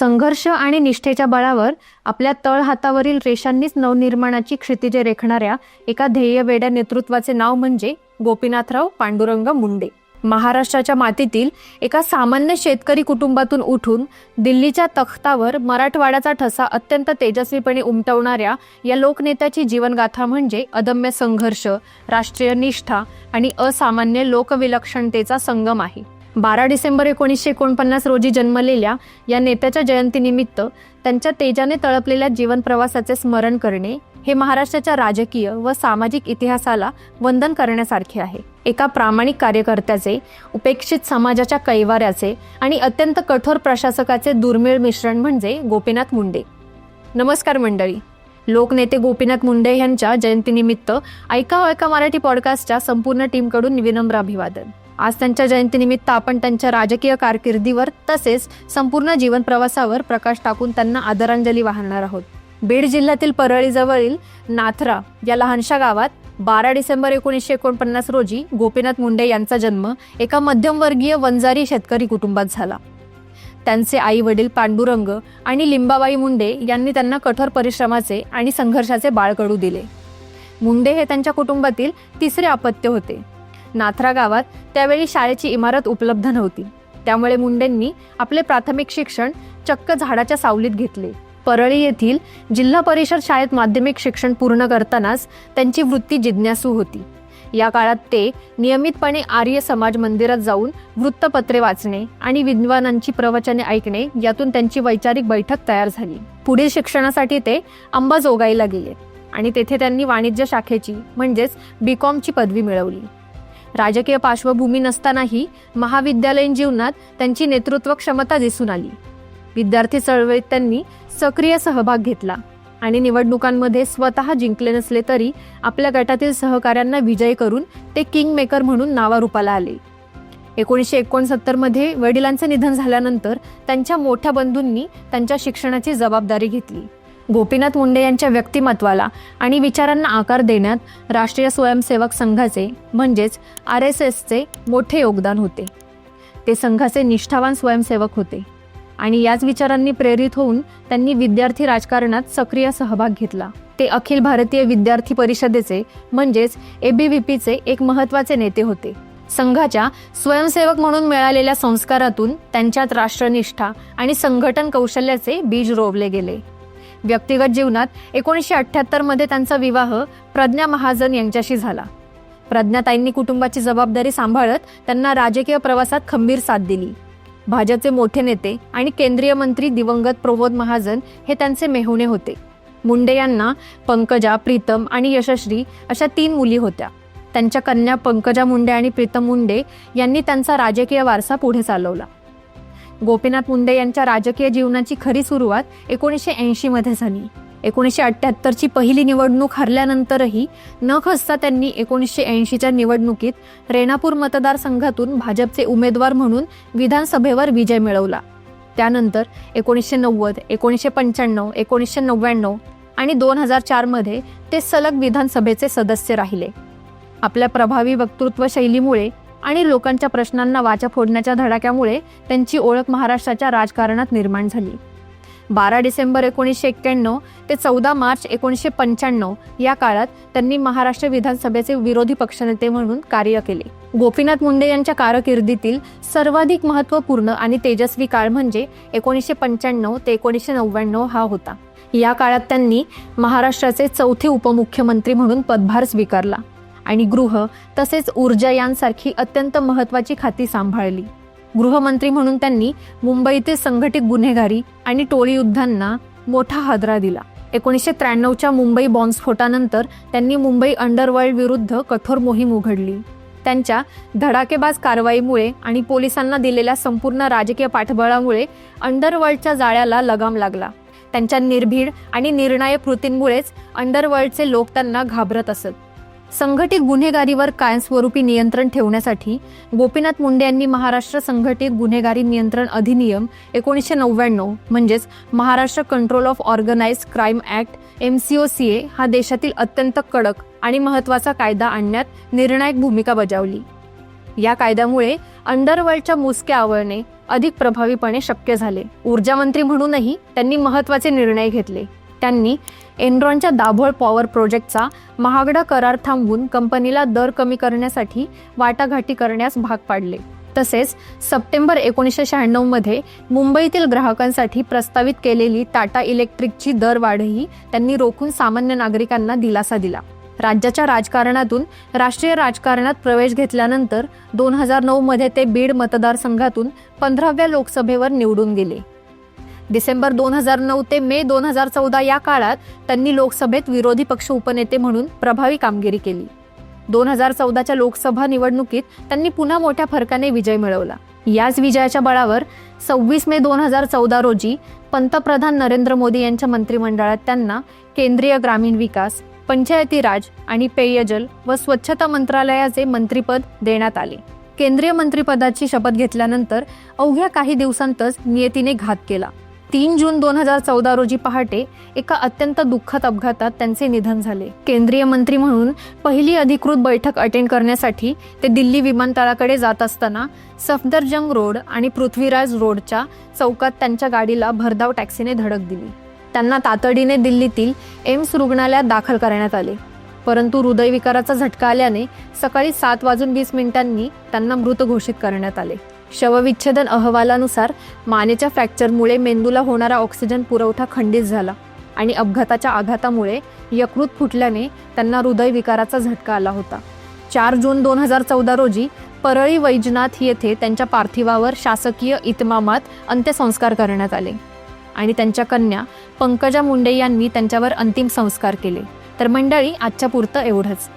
संघर्ष आणि निष्ठेच्या बळावर आपल्या तळ हातावरील रेषांनीच नवनिर्माणाची क्षितिजे रेखणाऱ्या एका ध्येयवेड्या नेतृत्वाचे नाव म्हणजे गोपीनाथराव पांडुरंग मुंडे. महाराष्ट्राच्या मातीतील एका सामान्य शेतकरी कुटुंबातून उठून दिल्लीच्या तख्तावर मराठवाड्याचा ठसा अत्यंत तेजस्वीपणे उमटवणाऱ्या या लोकनेत्याची जीवनगाथा म्हणजे अदम्य संघर्ष राष्ट्रीय निष्ठा आणि असामान्य लोकविलक्षणतेचा संगम आहे. बारा डिसेंबर एकोणीसशे एकोणपन्नास रोजी जन्मलेल्या या नेत्याच्या जयंतीनिमित्त त्यांच्या तेजाने तळपलेल्या जीवन प्रवासाचे स्मरण करणे हे महाराष्ट्राच्या राजकीय व सामाजिक इतिहासाला वंदन करण्यासारखे आहे. एका प्रामाणिक कार्यकर्त्याचे उपेक्षित समाजाच्या कैवाऱ्याचे आणि अत्यंत कठोर प्रशासकाचे दुर्मिळ मिश्रण म्हणजे गोपीनाथ मुंडे. नमस्कार मंडळी. लोकनेते गोपीनाथ मुंडे यांच्या जयंतीनिमित्त ऐका ऐका मराठी पॉडकास्टच्या संपूर्ण टीमकडून विनम्र अभिवादन. आज त्यांच्या जयंतीनिमित्त आपण त्यांच्या राजकीय कारकिर्दीवर तसेच संपूर्ण जीवन प्रवासावर प्रकाश टाकून त्यांना आदरांजली वाहणार आहोत. बीड जिल्ह्यातील परळीजवळील नाथरा या लहानशा गावात बारा डिसेंबर एकोणीसशे एकोणपन्नास रोजी गोपीनाथ मुंडे यांचा जन्म एका मध्यमवर्गीय वंजारी शेतकरी कुटुंबात झाला. त्यांचे आई वडील पांडुरंग आणि लिंबाबाई मुंडे यांनी त्यांना कठोर परिश्रमाचे आणि संघर्षाचे बाळकडू दिले. मुंडे हे त्यांच्या कुटुंबातील तिसरे अपत्य होते. नाथरा गावात त्यावेळी शाळेची इमारत उपलब्ध नव्हती. त्यामुळे मुंडेंनी आपले प्राथमिक शिक्षण चक्क झाडाच्या सावलीत घेतले. परळी येथील जिल्हा परिषद शाळेत माध्यमिक शिक्षण पूर्ण करतानाच त्यांची वृत्ती जिज्ञासू होती. या काळात ते नियमितपणे आर्य समाज मंदिरात जाऊन वृत्तपत्रे वाचणे आणि विद्वानांची प्रवचने ऐकणे यातून त्यांची वैचारिक बैठक तयार झाली. पुढील शिक्षणासाठी ते अंबाजोगाईला गेले आणि तेथे त्यांनी वाणिज्य शाखेची म्हणजेच बीकॉमची पदवी मिळवली. राजकीय पार्श्वभूमी नसतानाही महाविद्यालयीन जीवनात त्यांची नेतृत्व क्षमता दिसून आली. विद्यार्थी चळवळीत त्यांनी सक्रिय सहभाग घेतला आणि निवडणुकांमध्ये स्वतः जिंकले नसले तरी आपल्या गटातील सहकाऱ्यांना विजय करून ते किंग मेकर म्हणून नावारूपाला आले. एकोणीसशे एकोणसत्तरमध्ये वडिलांचे निधन झाल्यानंतर त्यांच्या मोठ्या बंधूंनी त्यांच्या शिक्षणाची जबाबदारी घेतली. गोपीनाथ मुंडे यांच्या व्यक्तिमत्वाला आणि विचारांना आकार देण्यात राष्ट्रीय स्वयंसेवक संघाचे म्हणजेच आर एस एसचे मोठे योगदान होते. ते संघाचे निष्ठावान स्वयंसेवक होते आणि याच विचारांनी प्रेरित होऊन त्यांनी विद्यार्थी राजकारणात सक्रिय सहभाग घेतला. ते अखिल भारतीय विद्यार्थी परिषदेचे म्हणजेच ए बी वी पीचे एक महत्त्वाचे नेते होते. संघाच्या स्वयंसेवक म्हणून मिळालेल्या संस्कारातून त्यांच्यात राष्ट्रनिष्ठा आणि संघटन कौशल्याचे बीज रोवले गेले. व्यक्तिगत जीवनात एकोणीसशे अठ्ठ्याहत्तरमध्ये त्यांचा विवाह प्रज्ञा महाजन यांच्याशी झाला. प्रज्ञाताईंनी कुटुंबाची जबाबदारी सांभाळत त्यांना राजकीय प्रवासात खंबीर साथ दिली. भाजपचे मोठे नेते आणि केंद्रीय मंत्री दिवंगत प्रबोध महाजन हे त्यांचे मेहुणे होते. मुंडे यांना पंकजा प्रीतम आणि यशश्री अशा तीन मुली होत्या. त्यांच्या कन्या पंकजा मुंडे आणि प्रीतम मुंडे यांनी त्यांचा राजकीय वारसा पुढे चालवला. गोपीनाथ मुंडे यांच्या राजकीय जीवनाची खरी सुरुवात एकोणीसशे ऐंशीमध्ये झाली. एकोणीसशे अठ्ठ्याहत्तरची पहिली निवडणूक हरल्यानंतरही न खसता त्यांनी एकोणीसशे ऐंशीच्या निवडणुकीत रेणापूर मतदारसंघातून भाजपचे उमेदवार म्हणून विधानसभेवर विजय मिळवला. त्यानंतर एकोणीसशे नव्वद एकोणीसशे पंच्याण्णव एकोणीसशे नव्याण्णव आणि दोन हजार चारमध्ये ते सलग विधानसभेचे सदस्य राहिले. आपल्या प्रभावी वक्तृत्व शैलीमुळे आणि लोकांच्या प्रश्नांना वाचा फोडण्याच्या धडाक्यामुळे त्यांची ओळख महाराष्ट्राच्या राजकारणात निर्माण झाली. बारा डिसेंबर एकोणीसशे एक्क्याण्णव ते चौदा मार्च एकोणीसशे पंच्याण्णव या काळात त्यांनी महाराष्ट्र विधानसभेचे विरोधी पक्षनेते म्हणून कार्य केले. गोपीनाथ मुंडे यांच्या कारकिर्दीतील सर्वाधिक महत्त्वपूर्ण आणि तेजस्वी काळ म्हणजे एकोणीसशे पंच्याण्णव ते एकोणीसशे नव्याण्णव हा होता. या काळात त्यांनी महाराष्ट्राचे चौथे उपमुख्यमंत्री म्हणून पदभार स्वीकारला. आणि गृह तसेच ऊर्जा यांसारखी अत्यंत महत्त्वाची खाती सांभाळली. गृहमंत्री म्हणून त्यांनी मुंबईतील संघटित गुन्हेगारी आणि टोळी युद्धांना मोठा हादरा दिला. एकोणीसशे त्र्याण्णवच्या मुंबई बॉम्बस्फोटानंतर त्यांनी मुंबई अंडरवर्ल्ड विरुद्ध कठोर मोहीम उघडली. त्यांच्या धडाकेबाज कारवाईमुळे आणि पोलिसांना दिलेल्या संपूर्ण राजकीय पाठबळामुळे अंडरवर्ल्डच्या जाळ्याला लगाम लागला. त्यांच्या निर्भीड आणि निर्णायक कृतींमुळेच अंडरवर्ल्डचे लोक त्यांना घाबरत असत. संघटित गुन्हेगारीवर कायमस्वरूपी नियंत्रण ठेवण्यासाठी गोपीनाथ मुंडे यांनी महाराष्ट्र संघटित गुन्हेगारी नियंत्रण अधिनियम एकोणीसशे नव्याण्णव म्हणजेच Maharashtra control of organised crime act M C O C A हा देशातील अत्यंत कडक आणि महत्त्वाचा कायदा आणण्यात निर्णायक भूमिका बजावली. या कायद्यामुळे अंडरवर्ल्डच्या मुसक्या आवळणे अधिक प्रभावीपणे शक्य झाले. ऊर्जा मंत्री म्हणूनही त्यांनी महत्त्वाचे निर्णय घेतले. त्यांनी एनरॉनच्या दाभोळ पॉवर प्रोजेक्टचा महागडा करार थांबवून कंपनीला दर कमी करण्यासाठी वाटाघाटी करण्यास भाग पाडले. तसेच सप्टेंबर एकोणीसशे शहाण्णवमध्ये मुंबईतील ग्राहकांसाठी प्रस्तावित केलेली टाटा इलेक्ट्रिकची दरवाढही त्यांनी रोखून सामान्य नागरिकांना दिलासा दिला. राज्याच्या राजकारणातून राष्ट्रीय राजकारणात प्रवेश घेतल्यानंतर दोन हजार नऊमध्ये ते बीड मतदारसंघातून पंधराव्या लोकसभेवर निवडून गेले. डिसेंबर दोन हजार नऊ ते मे दोन हजार चौदा या काळात त्यांनी लोकसभेत विरोधी पक्ष उपनेते म्हणून प्रभावी कामगिरी केली. दोन हजार चौदाच्या लोकसभा निवडणुकीत त्यांनी पुन्हा मोठ्या फरकाने विजय मिळवला. याच विजयाच्या बळावर सव्वीस मे दोन हजार चौदा रोजी पंतप्रधान नरेंद्र मोदी यांच्या मंत्रिमंडळात त्यांना केंद्रीय ग्रामीण विकास पंचायती राज आणि पेयजल व स्वच्छता मंत्रालयाचे मंत्रीपद देण्यात आले. केंद्रीय मंत्रिपदाची शपथ घेतल्यानंतर अवघ्या काही दिवसांतच नियतीने घात केला. तीन जून दोन हजार चौदा रोजी पहाटे एका अत्यंत दुःखद अपघातात त्यांचे निधन झाले. केंद्रीय मंत्री म्हणून पहिली अधिकृत बैठक अटेंड करण्यासाठी ते दिल्ली विमानतळाकडे जात असताना सफदरजंग रोड आणि पृथ्वीराज रोडच्या चौकात त्यांच्या गाडीला भरधाव टॅक्सीने धडक दिली. त्यांना तातडीने दिल्लीतील एम्स रुग्णालयात दाखल करण्यात आले. परंतु हृदयविकाराचा झटका आल्याने सकाळी सात वाजून वीस मिनिटांनी त्यांना मृत घोषित करण्यात आले. शवविच्छेदन अहवालानुसार मानेच्या फ्रॅक्चरमुळे मेंदूला होणारा ऑक्सिजन पुरवठा खंडित झाला आणि अपघाताच्या आघातामुळे यकृत फुटल्याने त्यांना हृदयविकाराचा झटका आला होता. चार जून दोन हजार चौदा रोजी परळी वैजनाथ येथे त्यांच्या पार्थिवावर शासकीय इतमामात अंत्यसंस्कार करण्यात आले आणि त्यांच्या कन्या पंकजा मुंडे यांनी त्यांच्यावर अंतिम संस्कार केले. तर मंडळी आजच्या पुरतं एवढंच.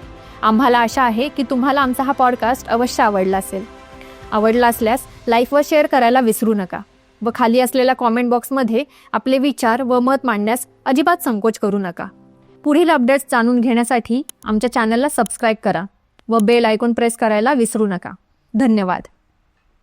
आम्हाला आशा आहे की तुम्हाला आमचा हा पॉडकास्ट अवश्य आवडला असेल. आवडला असल्यास लाईफवर शेअर करायला विसरू नका व खाली असलेल्या कॉमेंट बॉक्समध्ये आपले विचार व मत मांडण्यास अजिबात संकोच करू नका. पुढील अपडेट्स जाणून घेण्यासाठी आमच्या चॅनलला सबस्क्राईब करा व बेल आयकॉन प्रेस करायला विसरू नका. धन्यवाद.